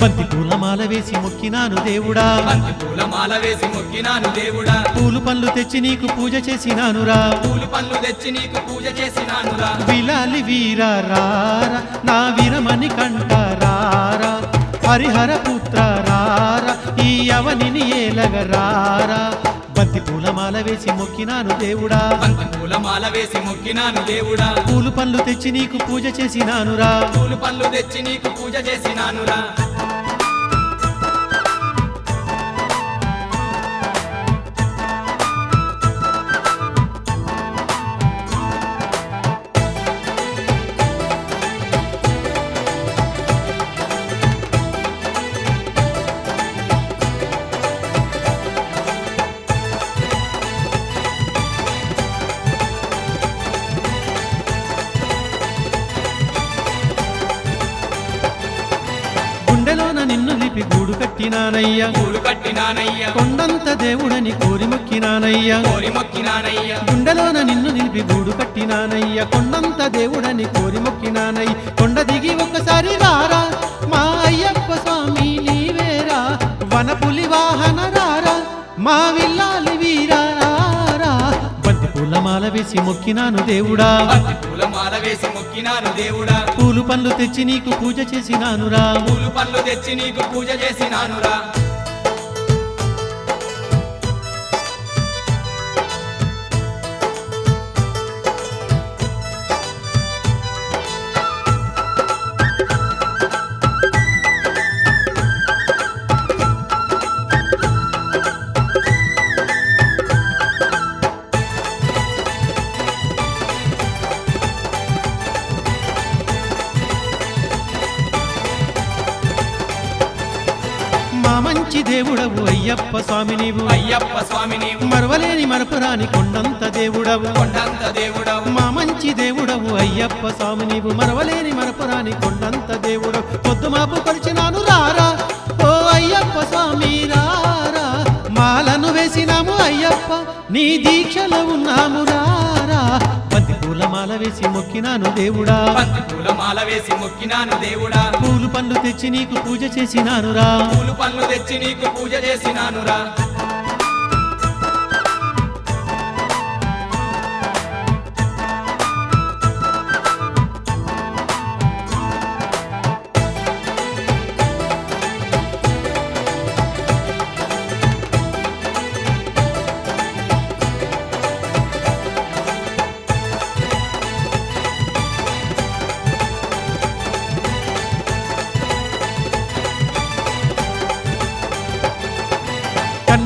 బంతి పూల మాల వేసి మొక్కినాను దేవుడా. బంతి పూల మాల వేసి మొక్కినాను దేవుడా. పూలు పండ్లు తెచ్చి నీకు పూజ చేసినానురా. పూలు పండ్లు తెచ్చి నీకు పూజ చేసినానురా. విలాలి వీర రారా నా వీరమణి కంట రారా హరిహర పుత్ర రారా ఈ అవనిని ఏలగ రారా బంతి పూల మాల వేసి మొక్కినాను దేవుడా. బంతి పూల మాల వేసి మొక్కినాను దేవుడా. పూలు పండ్లు తెచ్చి నీకు పూజ చేసినానురా. పూలు పండ్లు తెచ్చి నీకు పూజ చేసినానురా. కట్టినానయ్యా పూలు కట్టినానయ్యా. కొండంత దేవుడని కోరి మొక్కినానయ్యా కోరి మొక్కినానయ్యా గుండెలోన నిన్ను నిలిపి గూడు కట్టినానయ్య. కొండంత దేవుడని కోరి మొక్కినానయ్య కొండ దిగి ఒకసారి రారా మా అయ్యప్ప స్వామి నీవేరా. వనపులి వాహన రారా మా విల్లాలి బంతి పూల మాల వేసి మొక్కినాను దేవుడా. బంతి పూల మాల వేసి మొక్కినాను దేవుడా. పూలు పండ్లు తెచ్చి నీకు పూజ చేసినానురా. పూలు పండ్లు తెచ్చి నీకు పూజ చేసినానురా. మా మంచి దేవుడవు అయ్యప్ప స్వామి నీవు. అయ్యప్ప స్వామి నీవు. మరవలేని మరపురాని కొండంత దేవుడవు. కొండంత దేవుడవు. మా మంచి దేవుడవు అయ్యప్ప స్వామి నీవు. మరవలేని మరపురాని కొండంత దేవుడు. పొద్దు మాపు కొలిచినాను రారా. ఓ అయ్యప్ప స్వామి రారా. మాలను వేసినాము అయ్యప్ప. నీ దీక్షలో ఉన్నాము రారా. బంతి పూల మాల వేసి మొక్కినాను దేవుడా. బంతి పూల మాల వేసి మొక్కినాను దేవుడా. పూలు పండ్లు తెచ్చి నీకు పూజ చేసినానురా. పూలు పండ్లు తెచ్చి నీకు పూజ చేసినానురా.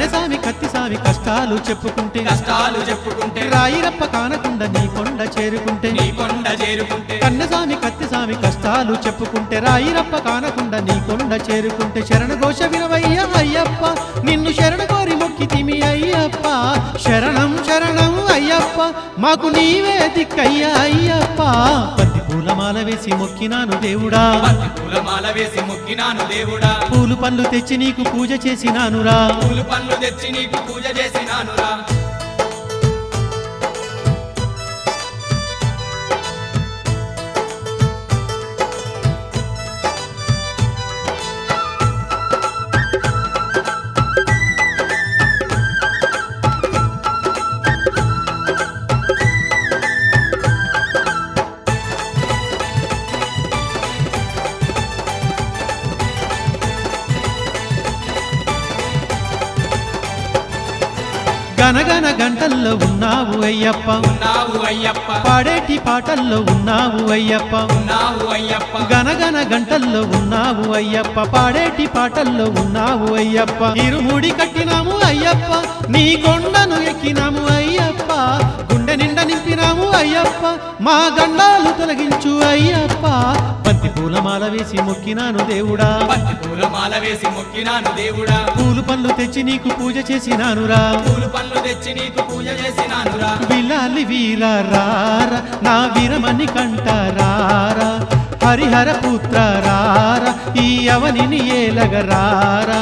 కన్నెసామి కత్తిసామి కష్టాలు చెప్పుకుంటే. కష్టాలు చెప్పుకుంటే. రాయిరప్ప కానకుండా నీ కొండ చేరుకుంటే. నీ కొండ చేరుకుంటే. కన్నసామి కత్తిసామి కష్టాలు చెప్పుకుంటే. రాయిరప్ప కానకుండా నీ కొండ చేరుకుంటే. శరణ ఘోష వినవయ్య అయ్యప్ప నిన్ను శరణ కోరి మొక్కితిమి అయ్యప్ప. శరణం శరణం అయ్యప్ప మాకు నీవే దిక్కయ్య అయ్యప్ప. పూలమాల వేసి మొక్కినాను దేవుడా. బంతి పూల మాల వేసి మొక్కినాను దేవుడా. పూలు పండ్లు తెచ్చి నీకు పూజ చేసినానురా. పూలు పండ్లు తెచ్చి నీకు పూజ చేసినానురా. గనగన గంటల్లో ఉన్నావు అయ్యప్ప. ఉన్నావు అయ్యప్ప. పాడేటి పాటల్లో ఉన్నావు అయ్యప్ప. ఉన్నావు అయ్యప్ప. గనగన గంటల్లో ఉన్నావు అయ్యప్ప. పాడేటి పాటల్లో ఉన్నావు అయ్యప్ప. ఇరుముడి కట్టినాము అయ్యప్ప. నీ కొండను అయ్యప్ప మా గండాలు తొలగించు అయ్యప్ప. బంతి పూల మాల వేసి మొక్కినాను దేవుడా. బంతి పూల మాల వేసి మొక్కినాను దేవుడా. పూలు పండ్లు తెచ్చి నీకు పూజ చేసినానురా. పూలు పండ్లు తెచ్చి నీకు పూజ చేసినానురా. విలాలి వీర రారా నా వీరమణి కంట రారా హరిహర పుత్ర రారా ఈ అవనిని ఏలగ రారా